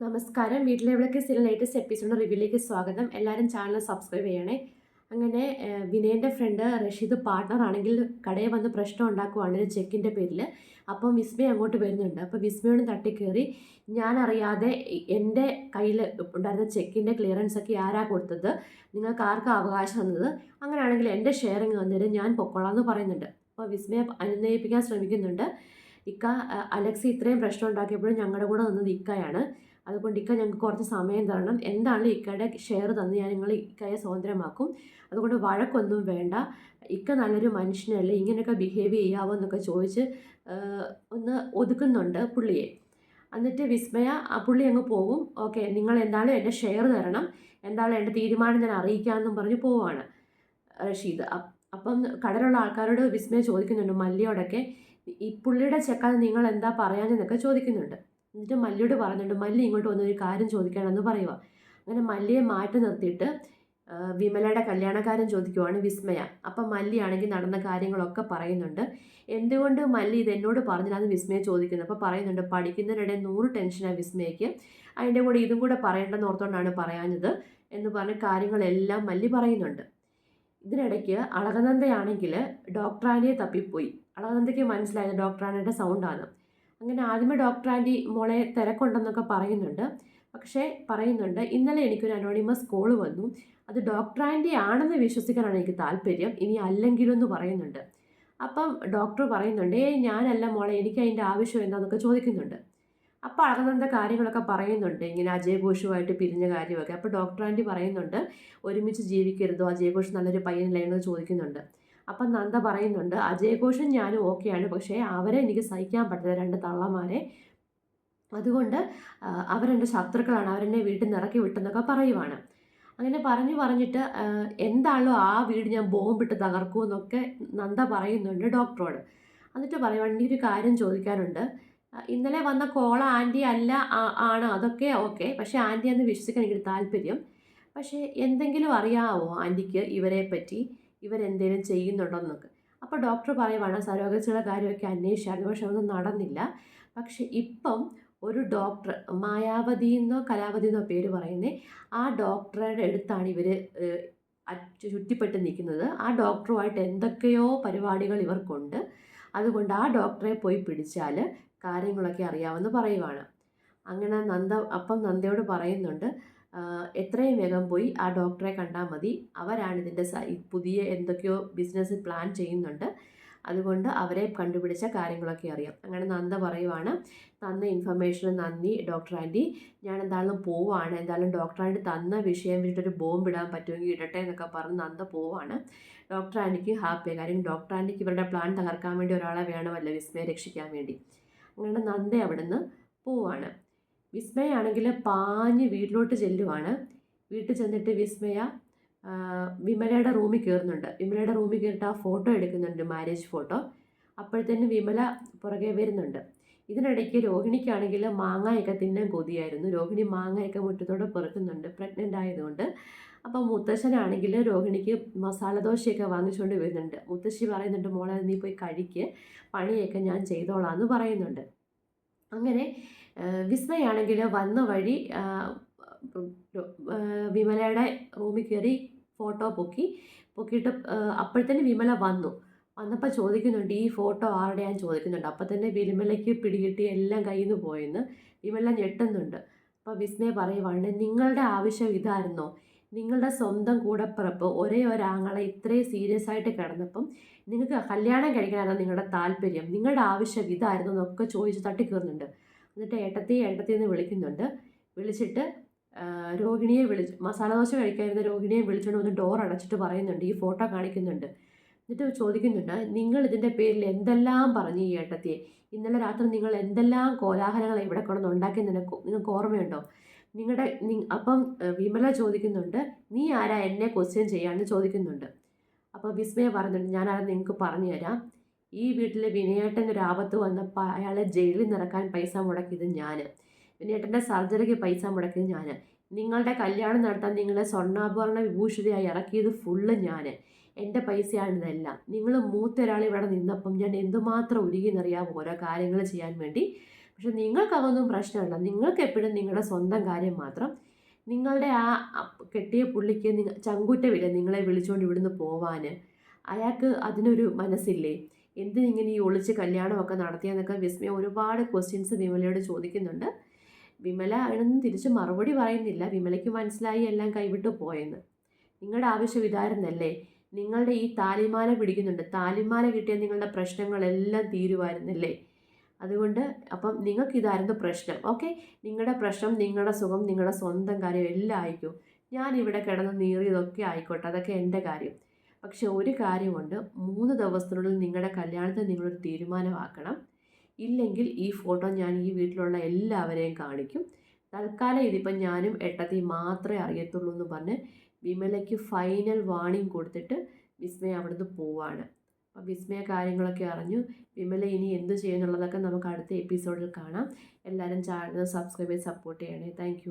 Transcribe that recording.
നമസ്കാരം. വീട്ടിലെ വിളക്ക് സിൽ ലേറ്റസ്റ്റ് എപ്പിസോഡ് റിവ്യൂലേക്ക് സ്വാഗതം. എല്ലാവരും ചാനൽ സബ്സ്ക്രൈബ് ചെയ്യണേ. അങ്ങനെ വിനയന്റെ ഫ്രണ്ട് റഷീദ് പാർട്ണർ ആണെങ്കിൽ കടയിൽ വന്ന് പ്രശ്നം ഉണ്ടാക്കുവാണ് ചെക്കിന്റെ പേരിൽ. അപ്പം വിസ്മയ അങ്ങോട്ട് വരുന്നുണ്ട്. അപ്പോൾ വിസ്മയോട് തട്ടിക്കയറി ഞാൻ അറിയാതെ എന്റെ കയ്യിൽ ഉണ്ടായിരുന്ന ചെക്കിന്റെ ക്ലിയറൻസ് ഒക്കെ ആരാ കൊടുത്തത്? നിങ്ങൾക്ക് ആർക്കാ അവകാശം തന്നത്? അങ്ങനെയാണെങ്കിൽ എന്റെ ഷെയറിങ് വന്നിട്ട് ഞാൻ പൊക്കോളാം എന്ന് പറയുന്നുണ്ട്. അപ്പോൾ വിസ്മയ അനുനയിപ്പിക്കാൻ ശ്രമിക്കുന്നുണ്ട്. ഇക്ക അലക്സി ഇത്രയും പ്രശ്നം ഉണ്ടാക്കിയപ്പോഴും ഞങ്ങളുടെ കൂടെ നിന്നത് ഇക്കയാണ്. അതുകൊണ്ട് ഇക്ക ഞങ്ങൾക്ക് കുറച്ച് സമയം തരണം. എന്താണ് ഇക്കയുടെ ഷെയർ തന്ന് ഞാൻ നിങ്ങൾ ഇക്കയെ സ്വതന്ത്രമാക്കും. അതുകൊണ്ട് വഴക്കൊന്നും വേണ്ട. ഇക്ക നല്ലൊരു മനുഷ്യനല്ലേ ഇങ്ങനെയൊക്കെ ബിഹേവ് ചെയ്യാവോ എന്നൊക്കെ ചോദിച്ച് ഒന്ന് ഒതുക്കുന്നുണ്ട് പുള്ളിയെ. എന്നിട്ട് വിസ്മയ ആ പുള്ളി അങ്ങ് പോകും ഓക്കെ നിങ്ങൾ എന്തായാലും എന്റെ ഷെയർ തരണം. എന്തായാലും എന്റെ തീരുമാനം ഞാൻ അറിയിക്കാമെന്നും പറഞ്ഞ് പോവാണ് റഷീദ്. അപ്പ് കടലുള്ള ആൾക്കാരോട് വിസ്മയ ചോദിക്കുന്നുണ്ട് മല്ലിയോടൊക്കെ. ഈ പുള്ളിയുടെ ചെക്കാൻ നിങ്ങൾ എന്താ പറയാനെന്നൊക്കെ ചോദിക്കുന്നുണ്ട്. എന്നിട്ട് മല്ലിയോട് പറഞ്ഞിട്ട് മല്ലി ഇങ്ങോട്ട് വന്ന് ഒരു കാര്യം ചോദിക്കണമെന്ന് പറയുക അങ്ങനെ മല്ലിയെ മാറ്റി നിർത്തിയിട്ട് വിമലയുടെ കല്യാണക്കാരൻ ചോദിക്കുവാണ് വിസ്മയ. അപ്പം മല്ലിയാണെങ്കിൽ നടന്ന കാര്യങ്ങളൊക്കെ പറയുന്നുണ്ട്. എന്തുകൊണ്ട് മല്ലി ഇത് എന്നോട് പറഞ്ഞില്ലാന്ന് വിസ്മയ ചോദിക്കുന്നത് അപ്പോൾ പറയുന്നുണ്ട് പഠിക്കുന്നതിനിടെ നൂറ് ടെൻഷനാണ് വിസ്മയക്ക് അതിന്റെ കൂടെ ഇതും കൂടെ പറയേണ്ടെന്ന് ഓർത്തുകൊണ്ടാണ് പറയാഞ്ഞത്. എന്ന് പറഞ്ഞ കാര്യങ്ങളെല്ലാം മല്ലി പറയുന്നുണ്ട്. ഇതിനിടയ്ക്ക് അളകനന്ദയാണെങ്കിൽ ഡോക്ടറാനിയെ തപ്പിപ്പോയി. അളകനന്ദയ്ക്ക് മനസ്സിലായത് ഡോക്ടറാനയുടെ സൗണ്ടാണ്. അങ്ങനെ ആദ്യമേ ഡോക്ടർ ആന്റി മോളെ തിരക്കുണ്ടെന്നൊക്കെ പറയുന്നുണ്ട്. പക്ഷേ പറയുന്നുണ്ട് ഇന്നലെ എനിക്കൊരു അനോണിമസ് കോൾ വന്നു. അത് ഡോക്ടർ ആന്റി ആണെന്ന് വിശ്വസിക്കാനാണ് എനിക്ക് താല്പര്യം. ഇനി അല്ലെങ്കിലും എന്ന് പറയുന്നുണ്ട്. അപ്പം ഡോക്ടർ പറയുന്നുണ്ട് ഏ ഞാനല്ല മോളെ. എനിക്ക് അതിന്റെ ആവശ്യം എന്താണെന്നൊക്കെ ചോദിക്കുന്നുണ്ട്. അപ്പോൾ അളകനന്ദ കാര്യങ്ങളൊക്കെ പറയുന്നുണ്ട്. ഇങ്ങനെ അജയ് ഘോഷുമായിട്ട് പിരിഞ്ഞ കാര്യമൊക്കെ. അപ്പോൾ ഡോക്ടർ ആന്റി പറയുന്നുണ്ട് ഒരുമിച്ച് ജീവിക്കരുതോ? അജയ് ഘോഷ് നല്ലൊരു പയ്യനല്ലേ? എന്ന് ചോദിക്കുന്നുണ്ട്. അപ്പം നന്ദ പറയുന്നുണ്ട് അജയ് ഘോഷും ഞാനും ഓക്കെയാണ് പക്ഷേ അവരെ എനിക്ക് സഹിക്കാൻ പറ്റില്ല രണ്ട് തള്ളമാരെ. അതുകൊണ്ട് അവരെന്റെ ശത്രുക്കളാണ്. അവരെന്നെ വീട്ടിൽ നിന്ന് ഇറക്കി വിട്ടെന്നൊക്കെ പറയുവാണ്. അങ്ങനെ പറഞ്ഞു പറഞ്ഞിട്ട് എന്താണോ ആ വീട് ഞാൻ ബോംബിട്ട് തകർക്കുമെന്നൊക്കെ നന്ദ പറയുന്നുണ്ട് ഡോക്ടറോട്. എന്നിട്ട് പറയുവാണ് "നീ ഒരു കാര്യം ചോദിക്കാനുണ്ട്. ഇന്നലെ വന്ന കോള ആന്റി അല്ല ആണ്. അതൊക്കെ ഓക്കെ പക്ഷേ ആന്റി അന്ന് വിശ്വസിക്കാൻ എനിക്ക് താല്പര്യം. പക്ഷേ എന്തെങ്കിലും അറിയാമോ ആന്റിക്ക് ഇവരെ പറ്റി? ഇവരെന്തെങ്കിലും ചെയ്യുന്നുണ്ടോ എന്നൊക്കെ അപ്പോൾ ഡോക്ടർ പറയുവാണ് സരോഗസിയുടെ കാര്യമൊക്കെ അന്വേഷിച്ചായിരുന്നു പക്ഷെ ഒന്നും നടന്നില്ല. പക്ഷെ ഇപ്പം ഒരു ഡോക്ടർ മായാവതി എന്നോ കലാവതി എന്നോ പേര് പറയുന്നത് ആ ഡോക്ടറുടെ അടുത്താണ് ഇവർ ചുറ്റിപ്പെട്ട് നിൽക്കുന്നത്. ആ ഡോക്ടറുമായിട്ട് എന്തൊക്കെയോ പരിപാടികൾ ഇവർക്കുണ്ട്. അതുകൊണ്ട് ആ ഡോക്ടറെ പോയി പിടിച്ചാൽ കാര്യങ്ങളൊക്കെ അറിയാമെന്ന് പറയുവാണ്. അങ്ങനെ നന്ദ അപ്പം നന്ദയോട് പറയുന്നുണ്ട് എത്രയും വേഗം പോയി ആ ഡോക്ടറെ കണ്ടാൽ മതി. അവരാണ് ഇതിന്റെ പുതിയ എന്തൊക്കെയോ ബിസിനസ് പ്ലാൻ ചെയ്യുന്നുണ്ട്. അതുകൊണ്ട് അവരെ കണ്ടുപിടിച്ച കാര്യങ്ങളൊക്കെ അറിയാം. അങ്ങനെ നന്ദ പറയുവാണ്. തന്ന ഇൻഫർമേഷന് നന്ദി ഡോക്ടർ ആന്റി. ഞാൻ എന്തായാലും പോവാണ്. എന്തായാലും ഡോക്ടർ ആന്റി തന്ന വിഷയം വേണ്ടിയിട്ടൊരു ബോംബ് ഇടാൻ പറ്റുമെങ്കിൽ ഇടട്ടെ എന്നൊക്കെ പറഞ്ഞ് നന്ദ പോവാണ്. ഡോക്ടർ ആന്റിക്ക് ഹാപ്പിയാണ് കാര്യം ഡോക്ടർ ആന്റിക്ക് ഇവരുടെ പ്ലാൻ തകർക്കാൻ വേണ്ടി ഒരാളെ വേണമല്ലോ വിസ്മയെ രക്ഷിക്കാൻ വേണ്ടി. അങ്ങനെ നന്ദ അവിടുന്ന് പോവാണ്. വിസ്മയാണെങ്കിൽ പാഞ്ഞ് വീട്ടിലോട്ട് ചെല്ലുവാണ്. വീട്ടിൽ ചെന്നിട്ട് വിസ്മയ വിമലയുടെ റൂമിൽ കയറുന്നുണ്ട്. വിമലയുടെ റൂമിൽ കയറിയിട്ട് ആ ഫോട്ടോ എടുക്കുന്നുണ്ട് മാരേജ് ഫോട്ടോ. അപ്പോഴത്തേനും വിമല പുറകെ വരുന്നുണ്ട്. ഇതിനിടയ്ക്ക് രോഹിണിക്കാണെങ്കിൽ മാങ്ങയൊക്കെ തിന്നാൻ കൊതിയായിരുന്നു. രോഹിണി മാങ്ങയൊക്കെ മുറ്റത്തോടെ പെറുക്കുന്നുണ്ട് പ്രഗ്നന്റ് ആയതുകൊണ്ട്. അപ്പോൾ മുത്തശ്ശനാണെങ്കിൽ രോഹിണിക്ക് മസാല ദോശയൊക്കെ വാങ്ങിച്ചുകൊണ്ട് വരുന്നുണ്ട്. മുത്തശ്ശി പറയുന്നുണ്ട് മോളെ നീ പോയി കഴിക്ക്. പണിയൊക്കെ ഞാൻ ചെയ്തോളാം എന്ന് പറയുന്നുണ്ട്. അങ്ങനെ വിസ്മയാണെങ്കിൽ വന്ന വഴി വിമലയുടെ റൂമിൽ കയറി ഫോട്ടോ പൊക്കി പൊക്കിയിട്ട് അപ്പോഴത്തേന് വിമല വന്നു. വന്നപ്പോൾ ചോദിക്കുന്നുണ്ട് ഈ ഫോട്ടോ ആരുടെയാന്ന് ചോദിക്കുന്നുണ്ട്. അപ്പോൾ തന്നെ വിമലയ്ക്ക് പിടികിട്ടി എല്ലാം കയ്യിൽ നിന്ന് പോയെന്ന് വിമല ഞെട്ടുന്നുണ്ട്. അപ്പോൾ വിസ്മയ പറയുവാണ് നിങ്ങളുടെ ആവശ്യം ഇതായിരുന്നോ. നിങ്ങളുടെ സ്വന്തം കൂടപ്പിറപ്പ് ഒരേ ഒരാങ്ങളെ ഇത്രയും സീരിയസ് ആയിട്ട് കിടന്നപ്പം നിങ്ങൾക്ക് കല്യാണം കഴിക്കാനാണ് നിങ്ങളുടെ താല്പര്യം. നിങ്ങളുടെ ആവശ്യം ഇതായിരുന്നു എന്നൊക്കെ ചോദിച്ച് തട്ടിക്കയറുന്നുണ്ട് എന്നിട്ട് ഏട്ടത്തി ഏട്ടത്തി എന്ന് വിളിക്കുന്നുണ്ട്. വിളിച്ചിട്ട് രോഹിണിയെ വിളിച്ച് മസാല ദോശ കഴിക്കാതിരുന്ന രോഹിണിയെ വിളിച്ചുകൊണ്ട് വന്ന് ഡോർ അടച്ചിട്ട് പറയുന്നുണ്ട് ഈ ഫോട്ടോ കാണിക്കുന്നുണ്ട്. എന്നിട്ട് ചോദിക്കുന്നുണ്ട് നിങ്ങൾ ഇതിന്റെ പേരിൽ എന്തെല്ലാം പറഞ്ഞു ഈ ഏട്ടത്തിയെ? ഇന്നലെ രാത്രി നിങ്ങൾ എന്തെല്ലാം കോലാഹലങ്ങൾ ഇവിടെ കൊണ്ടുവന്ന് ഉണ്ടാക്കി നിനക്ക് നിങ്ങൾക്ക് ഓർമ്മയുണ്ടോ? നിങ്ങളുടെ അപ്പം വിമല ചോദിക്കുന്നുണ്ട് നീ ആരാ എന്നെ ക്വസ്റ്റ്യൻ ചെയ്യാമെന്ന് ചോദിക്കുന്നുണ്ട്. അപ്പോൾ വിസ്മയ പറയുന്നുണ്ട് ഞാനാരും നിങ്ങൾക്ക് പറഞ്ഞു തരാം. ഈ വീട്ടിൽ വിനയേട്ടൻ ഒരു ആപത്ത് വന്നപ്പോൾ അയാളെ ജയിലിൽ നിറക്കാൻ പൈസ മുടക്കിയത് ഞാൻ വിനയേട്ടന്റെ സർജറിക്ക് പൈസ മുടക്കിയത് ഞാൻ നിങ്ങളുടെ കല്യാണം നടത്താൻ നിങ്ങളെ സ്വർണാഭരണ വിഭൂഷിതയായി ഇറക്കിയത് ഫുള്ള് ഞാൻ എന്റെ പൈസയാണ് ഇതെല്ലാം നിങ്ങൾ മൂത്ത ഒരാൾ ഇവിടെ നിന്നപ്പം ഞാൻ എന്തുമാത്രം ഒരുങ്ങി ഉരുകിയെന്നറിയാമോ ഓരോ കാര്യങ്ങൾ ചെയ്യാൻ വേണ്ടി. പക്ഷെ നിങ്ങൾക്കതൊന്നും പ്രശ്നമില്ല. നിങ്ങൾക്ക് എപ്പോഴും നിങ്ങളുടെ സ്വന്തം കാര്യം മാത്രം. നിങ്ങളുടെ ആ കെട്ടിയ പുള്ളിക്ക് ചങ്കൂറ്റമില്ല നിങ്ങളെ വിളിച്ചുകൊണ്ട് ഇവിടുന്ന് പോവാൻ അയാൾക്ക് അതിനൊരു മനസ്സില്ലേ? എന്തിനിങ്ങനെ ഈ ഒളിച്ച് കല്യാണമൊക്കെ നടത്തിയെന്നൊക്കെ വിസ്മയ ഒരുപാട് ക്വസ്റ്റ്യൻസ് വിമലയോട് ചോദിക്കുന്നുണ്ട്. വിമല അതിനൊന്നും തിരിച്ച് മറുപടി പറയുന്നില്ല. വിമലയ്ക്ക് മനസ്സിലായി എല്ലാം കൈവിട്ട് പോയെന്ന്. നിങ്ങളുടെ ആവശ്യം ഇതായിരുന്നല്ലേ? നിങ്ങളുടെ ഈ താലിമാല പിടിക്കുന്നുണ്ട്. താലിമാല കിട്ടിയ നിങ്ങളുടെ പ്രശ്നങ്ങളെല്ലാം തീരുമായിരുന്നില്ലേ? അതുകൊണ്ട് അപ്പം നിങ്ങൾക്കിതായിരുന്നു പ്രശ്നം. ഓക്കെ? നിങ്ങളുടെ പ്രശ്നം നിങ്ങളുടെ സുഖം നിങ്ങളുടെ സ്വന്തം കാര്യം എല്ലാം ആയിക്കോ. ഞാനിവിടെ കിടന്ന് നീറിയതൊക്കെ ആയിക്കോട്ടെ. അതൊക്കെ എന്റെ കാര്യം. പക്ഷെ ഒരു കാര്യമുണ്ട്. മൂന്ന് ദിവസത്തിനുള്ളിൽ നിങ്ങളുടെ കല്യാണത്തിന് നിങ്ങളൊരു തീരുമാനമാക്കണം. ഇല്ലെങ്കിൽ ഈ ഫോട്ടോ ഞാൻ ഈ വീട്ടിലുള്ള എല്ലാവരെയും കാണിക്കും. തൽക്കാലം ഇതിപ്പം ഞാനും എട്ടത്തി മാത്രമേ അറിയത്തുള്ളൂ എന്ന് പറഞ്ഞ് വിമലയ്ക്ക് ഫൈനൽ വാണിംഗ് കൊടുത്തിട്ട് വിസ്മയ അവിടുന്ന് പോവാണ്. അപ്പം വിസ്മയ കാര്യങ്ങളൊക്കെ അറിഞ്ഞു. വിമല ഇനി എന്ത് ചെയ്യുന്നുള്ളതൊക്കെ നമുക്ക് അടുത്ത എപ്പിസോഡിൽ കാണാം. എല്ലാവരും ചാനൽ സബ്സ്ക്രൈബ് ചെയ്ത് സപ്പോർട്ട് ചെയ്യണേ. താങ്ക്